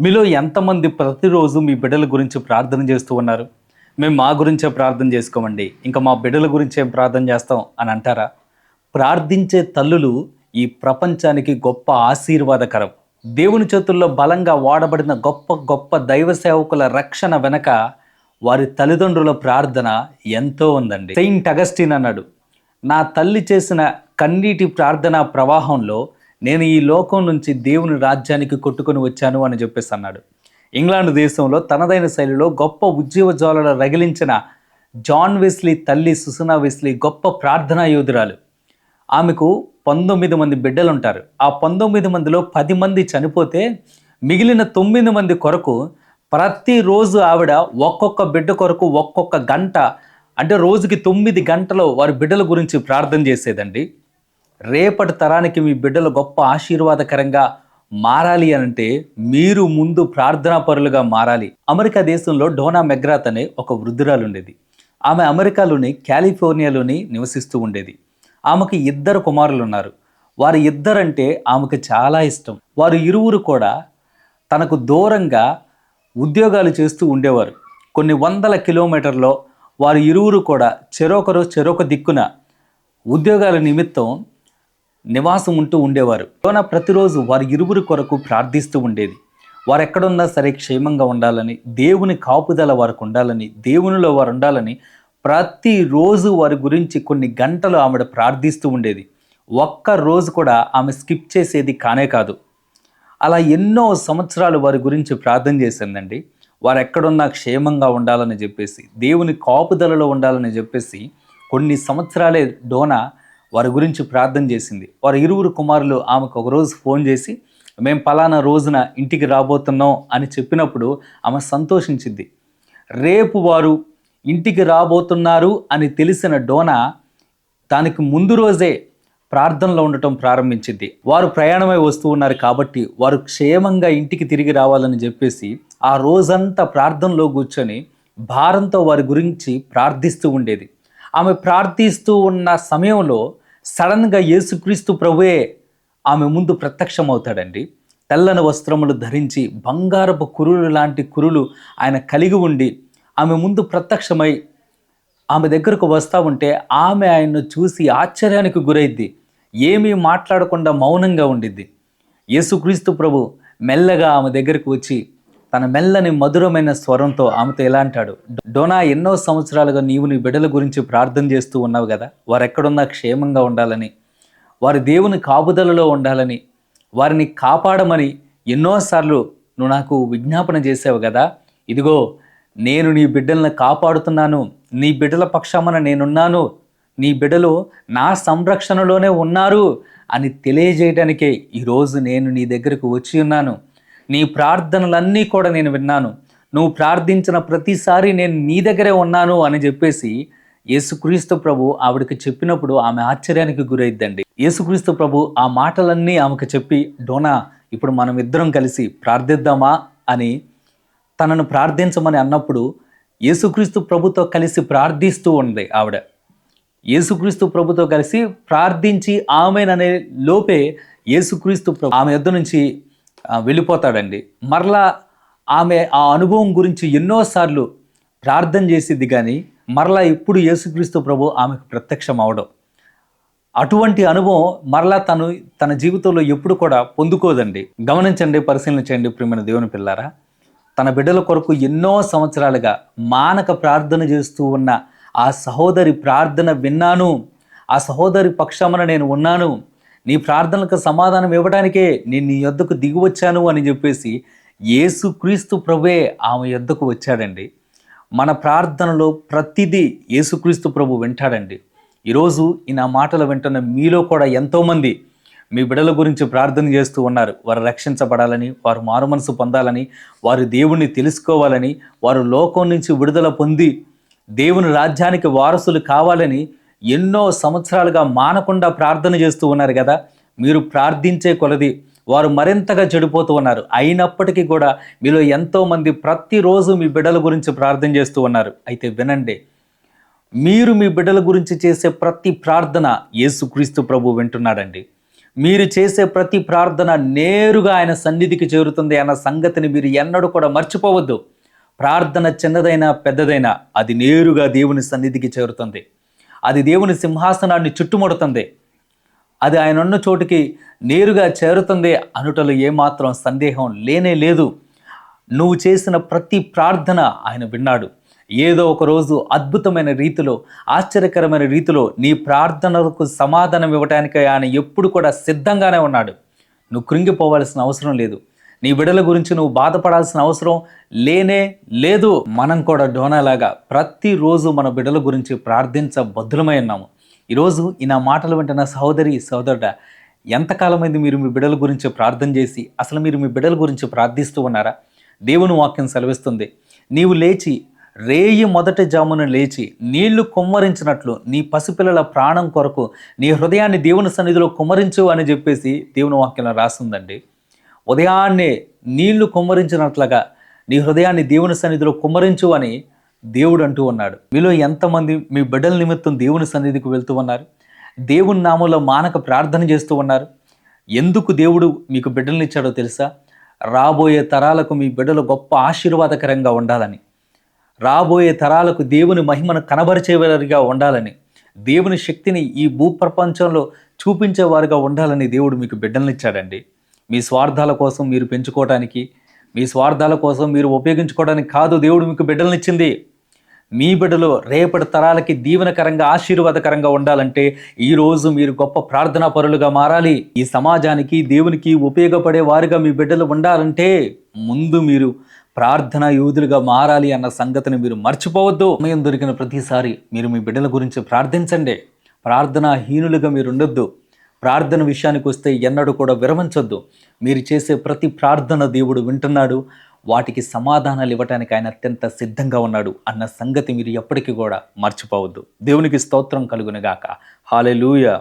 మీలో ఎంతమంది ప్రతిరోజు మీ బిడ్డల గురించి ప్రార్థన చేస్తూ ఉన్నారు? మేము మా గురించే ప్రార్థన చేసుకోమండి. ఇంకా మా బిడ్డల గురించే ప్రార్థన చేస్తాం అని అంటారా? ప్రార్థించే తల్లులు ఈ ప్రపంచానికి గొప్ప ఆశీర్వాదకరం. దేవుని చేతుల్లో బలంగా వాడబడిన గొప్ప గొప్ప దైవ సేవకుల రక్షణ వెనక వారి తల్లిదండ్రుల ప్రార్థన ఎంతో ఉందండి. సెయింట్ అగస్టిన్ అన్నాడు నా తల్లి చేసిన కన్నీటి ప్రార్థన ప్రవాహంలో నేను ఈ లోకం నుంచి దేవుని రాజ్యానికి కొట్టుకొని వచ్చాను అని చెప్పేసి అన్నాడు. ఇంగ్లాండ్ దేశంలో తనదైన శైలిలో గొప్ప ఉద్యోగ జ్వాలలు రగిలించిన జాన్ వెస్లీ తల్లి సుసనా వెస్లీ గొప్ప ప్రార్థనా యోధురాలు. ఆమెకు పంతొమ్మిది మంది బిడ్డలు ఉంటారు ఆ పంతొమ్మిది మందిలో పది మంది చనిపోతే మిగిలిన తొమ్మిది మంది కొరకు ప్రతిరోజు ఆవిడ ఒక్కొక్క బిడ్డ కొరకు ఒక్కొక్క గంట అంటే రోజుకి తొమ్మిది గంటలు వారి బిడ్డల గురించి ప్రార్థన చేసేదండి. రేపటి తరానికి మీ బిడ్డలు గొప్ప ఆశీర్వాదకరంగా మారాలి అంటే మీరు ముందు ప్రార్థనా పరులుగా మారాలి. అమెరికా దేశంలో డోనా మెగ్రాత్ అనే ఒక వృద్ధురాలు ఉండేది ఆమె అమెరికాలోని కాలిఫోర్నియాలోని నివసిస్తూ ఉండేది. ఆమెకు ఇద్దరు కుమారులు ఉన్నారు వారి ఇద్దరంటే ఆమెకు చాలా ఇష్టం. వారు ఇరువురు కూడా తనకు దూరంగా ఉద్యోగాలు చేస్తూ ఉండేవారు. కొన్ని వందల కిలోమీటర్లో వారు ఇరువురు కూడా చెరొకరు చెరొక దిక్కున ఉద్యోగాల నిమిత్తం నివాసం ఉంటూ ఉండేవారు. యోన ప్రతిరోజు వారి ఇరువురి కొరకు ప్రార్థిస్తూ ఉండేది. వారు ఎక్కడున్నా సరే క్షేమంగా ఉండాలని దేవుని కాపుదల వారికి ఉండాలని దేవునిలో వారు ఉండాలని ప్రతిరోజు వారి గురించి కొన్ని గంటలు ఆమె ప్రార్థిస్తూ ఉండేది. ఒక్క రోజు కూడా ఆమె స్కిప్ చేసేది కానే కాదు. అలా ఎన్నో సంవత్సరాలు వారి గురించి ప్రార్థన చేసిందండి. వారు ఎక్కడున్నా క్షేమంగా ఉండాలని చెప్పేసి దేవుని కాపుదలలో ఉండాలని చెప్పేసి కొన్ని సంవత్సరాలే డోనా వారి గురించి ప్రార్థన చేసింది. వారి ఇరువురు కుమారులు ఆమెకు ఒకరోజు ఫోన్ చేసి మేము పలానా రోజున ఇంటికి రాబోతున్నాం అని చెప్పినప్పుడు ఆమె సంతోషించింది. రేపు వారు ఇంటికి రాబోతున్నారు అని తెలిసిన డోనా దానికి ముందు రోజే ప్రార్థనలో ఉండటం ప్రారంభించింది. వారు ప్రయాణమై వస్తూ ఉన్నారు కాబట్టి వారు క్షేమంగా ఇంటికి తిరిగి రావాలని చెప్పేసి ఆ రోజంతా ప్రార్థనలో కూర్చొని భారంతో వారి గురించి ప్రార్థిస్తూ ఉండేది. ఆమె ప్రార్థిస్తూ ఉన్న సమయంలో సడన్గా యేసుక్రీస్తు ప్రభువే ఆమె ముందు ప్రత్యక్షమవుతాడండి. తెల్లని వస్త్రములు ధరించి బంగారపు కురులు లాంటి కురులు ఆయన కలిగి ఉండి ఆమె ముందు ప్రత్యక్షమై ఆమె దగ్గరకు వస్తూ ఉంటే ఆమె ఆయన్ను చూసి ఆశ్చర్యానికి గురైద్ది. ఏమీ మాట్లాడకుండా మౌనంగా ఉండిద్ది. యేసుక్రీస్తు ప్రభు మెల్లగా ఆమె దగ్గరకు వచ్చి తన మెల్లని మధురమైన స్వరంతో ఆమెతో ఎలా అంటాడు? డోనా ఎన్నో సంవత్సరాలుగా నీవు నీ బిడ్డల గురించి ప్రార్థన చేస్తూ ఉన్నావు కదా వారు ఎక్కడున్నా క్షేమంగా ఉండాలని వారి దేవుని కాపుదలలో ఉండాలని వారిని కాపాడమని ఎన్నోసార్లు నువ్వు నాకు విజ్ఞాపన చేసావు కదా ఇదిగో నేను నీ బిడ్డలను కాపాడుతున్నాను నీ బిడ్డల పక్షామన నేనున్నాను నీ బిడ్డలు నా సంరక్షణలోనే ఉన్నారు అని తెలియజేయడానికే ఈరోజు నేను నీ దగ్గరకు వచ్చి ఉన్నాను. నీ ప్రార్థనలన్నీ కూడా నేను విన్నాను. నువ్వు ప్రార్థించిన ప్రతిసారి నేను నీ దగ్గరే ఉన్నాను అని చెప్పేసి యేసుక్రీస్తు ప్రభు ఆవిడకి చెప్పినప్పుడు ఆమె ఆశ్చర్యానికి గురైద్దండి. యేసుక్రీస్తు ప్రభు ఆ మాటలన్నీ ఆమెకు చెప్పి డోనా ఇప్పుడు మనం ఇద్దరం కలిసి ప్రార్థిద్దామా? అని తనను ప్రార్థించమని అన్నప్పుడు యేసుక్రీస్తు ప్రభుతో కలిసి ప్రార్థిస్తూ ఉంది ఆవిడ. యేసుక్రీస్తు ప్రభుతో కలిసి ప్రార్థించి ఆమెననే లోపే యేసుక్రీస్తు ప్రభు ఆమె యొద్ద నుంచి వెళ్ళిపోతాడండి. మరలా ఆమె ఆ అనుభవం గురించి ఎన్నోసార్లు ప్రార్థన చేసిద్ది కానీ మరలా ఇప్పుడు యేసుక్రీస్తు ప్రభు ఆమెకు ప్రత్యక్షం అవడం. అటువంటి అనుభవం మరలా తను తన జీవితంలో ఎప్పుడు కూడా పొందుకోదండి. గమనించండి పరిశీలన చేయండి ప్రియమైన దేవుని పిల్లారా. తన బిడ్డల కొరకు ఎన్నో సంవత్సరాలుగా మానక ప్రార్థన చేస్తూ ఉన్న ఆ సహోదరి ప్రార్థన విన్నాను. ఆ సహోదరి పక్షమున నేను ఉన్నాను. నీ ప్రార్థనలకు సమాధానం ఇవ్వడానికే నేను నీ యొద్దకు దిగి వచ్చాను అని చెప్పేసి యేసుక్రీస్తు ప్రభువే ఆమె యొద్దకు వచ్చాడండి. మన ప్రార్థనలో ప్రతిదీ యేసుక్రీస్తు ప్రభు వింటాడండి. ఈరోజు ఈ నా మాటలు వింటున్న మీలో కూడా ఎంతోమంది మీ బిడల గురించి ప్రార్థన చేస్తూ ఉన్నారు. వారు రక్షించబడాలని వారు మారు మనసు పొందాలని వారు దేవుణ్ణి తెలుసుకోవాలని వారు లోకం నుంచి విడుదల పొంది దేవుని రాజ్యానికి వారసులు కావాలని ఎన్నో సంవత్సరాలుగా మానకుండా ప్రార్థన చేస్తూ ఉన్నారు కదా. మీరు ప్రార్థించే కొలది వారు మరింతగా చెడిపోతూ ఉన్నారు. అయినప్పటికీ కూడా మీలో ఎంతోమంది ప్రతిరోజు మీ బిడ్డల గురించి ప్రార్థన చేస్తూ ఉన్నారు. అయితే వినండి. మీరు మీ బిడ్డల గురించి చేసే ప్రతి ప్రార్థన యేసుక్రీస్తు ప్రభు వింటున్నాడండి. మీరు చేసే ప్రతి ప్రార్థన నేరుగా ఆయన సన్నిధికి చేరుతుంది అన్న సంగతిని మీరు ఎన్నడూ కూడా మర్చిపోవద్దు. ప్రార్థన చిన్నదైనా పెద్దదైనా అది నేరుగా దేవుని సన్నిధికి చేరుతుంది. అది దేవుని సింహాసనాన్ని చుట్టుముడుతుంది. అది ఆయన ఉన్న చోటుకి నేరుగా చేరుతుంది అనుటలో ఏమాత్రం సందేహం లేనే లేదు. నువ్వు చేసిన ప్రతి ప్రార్థన ఆయన విన్నాడు. ఏదో ఒక రోజు అద్భుతమైన రీతిలో ఆశ్చర్యకరమైన రీతిలో నీ ప్రార్థనలకు సమాధానం ఇవ్వడానికి ఆయన ఎప్పుడు కూడా సిద్ధంగానే ఉన్నాడు. నువ్వు కృంగిపోవాల్సిన అవసరం లేదు. నీ బిడ్డల గురించి నువ్వు బాధపడాల్సిన అవసరం లేనే లేదు. మనం కూడా డోనాలాగా ప్రతిరోజు మన బిడ్డల గురించి ప్రార్థించ భద్రమై ఉన్నాము. ఈరోజు ఈ నా మాటలు వింటున్న సహోదరి సహోదరుడ ఎంతకాలమైంది మీరు మీ బిడ్డల గురించి ప్రార్థన చేసి అసలు మీరు మీ బిడ్డల గురించి ప్రార్థిస్తూ ఉన్నారా? దేవుని వాక్యం సెలవిస్తుంది. నీవు లేచి రేయి మొదటి జామున లేచి నీళ్ళు కుమ్మరించినట్లు నీ పసిపిల్లల ప్రాణం కొరకు నీ హృదయాన్ని దేవుని సన్నిధిలో కుమ్మరించు అని చెప్పేసి దేవుని వాక్యంలో రాసిందండి. ఉదయాన్నే నీళ్ళు కుమ్మరించినట్లుగా నీ హృదయాన్ని దేవుని సన్నిధిలో కుమ్మరించు అని దేవుడు అంటూ ఉన్నాడు. మీలో ఎంతమంది మీ బిడ్డల నిమిత్తం దేవుని సన్నిధికి వెళ్తూ ఉన్నారు? దేవుని నామంలో మానక ప్రార్థన చేస్తూ ఉన్నారు. ఎందుకు దేవుడు మీకు బిడ్డలనిచ్చాడో తెలుసా? రాబోయే తరాలకు మీ బిడ్డలు గొప్ప ఆశీర్వాదకరంగా ఉండాలని. రాబోయే తరాలకు దేవుని మహిమను కనబరిచేవారిగా ఉండాలని. దేవుని శక్తిని ఈ భూప్రపంచంలో చూపించేవారుగా ఉండాలని దేవుడు మీకు బిడ్డలనిచ్చాడండి మీ స్వార్థాల కోసం మీరు పెంచుకోవడానికి మీ స్వార్థాల కోసం మీరు ఉపయోగించుకోవడానికి కాదు దేవుడు మీకు బిడ్డలనిచ్చింది. మీ బిడ్డలు రేపటి తరాలకి దీవెనకరంగా ఆశీర్వాదకరంగా ఉండాలంటే ఈరోజు మీరు గొప్ప ప్రార్థనా పరులుగా మారాలి. ఈ సమాజానికి దేవునికి ఉపయోగపడే వారుగా మీ బిడ్డలు ఉండాలంటే ముందు మీరు ప్రార్థన యోధులుగా మారాలి అన్న సంగతిని మీరు మర్చిపోవద్దు. సమయం దొరికిన ప్రతిసారి మీరు మీ బిడ్డల గురించి ప్రార్థించండి. ప్రార్థనా హీనులుగా మీరు ఉండొద్దు. ప్రార్థన విషయానికి వస్తే ఎన్నడూ కూడా విరమించొద్దు. మీరు చేసే ప్రతి ప్రార్థన దేవుడు వింటున్నాడు. వాటికి సమాధానాలు ఇవ్వటానికి ఆయన అత్యంత సిద్ధంగా ఉన్నాడు అన్న సంగతి మీరు ఎప్పటికీ కూడా మర్చిపోవద్దు. దేవునికి స్తోత్రం కలుగునుగాక హాలెలూయ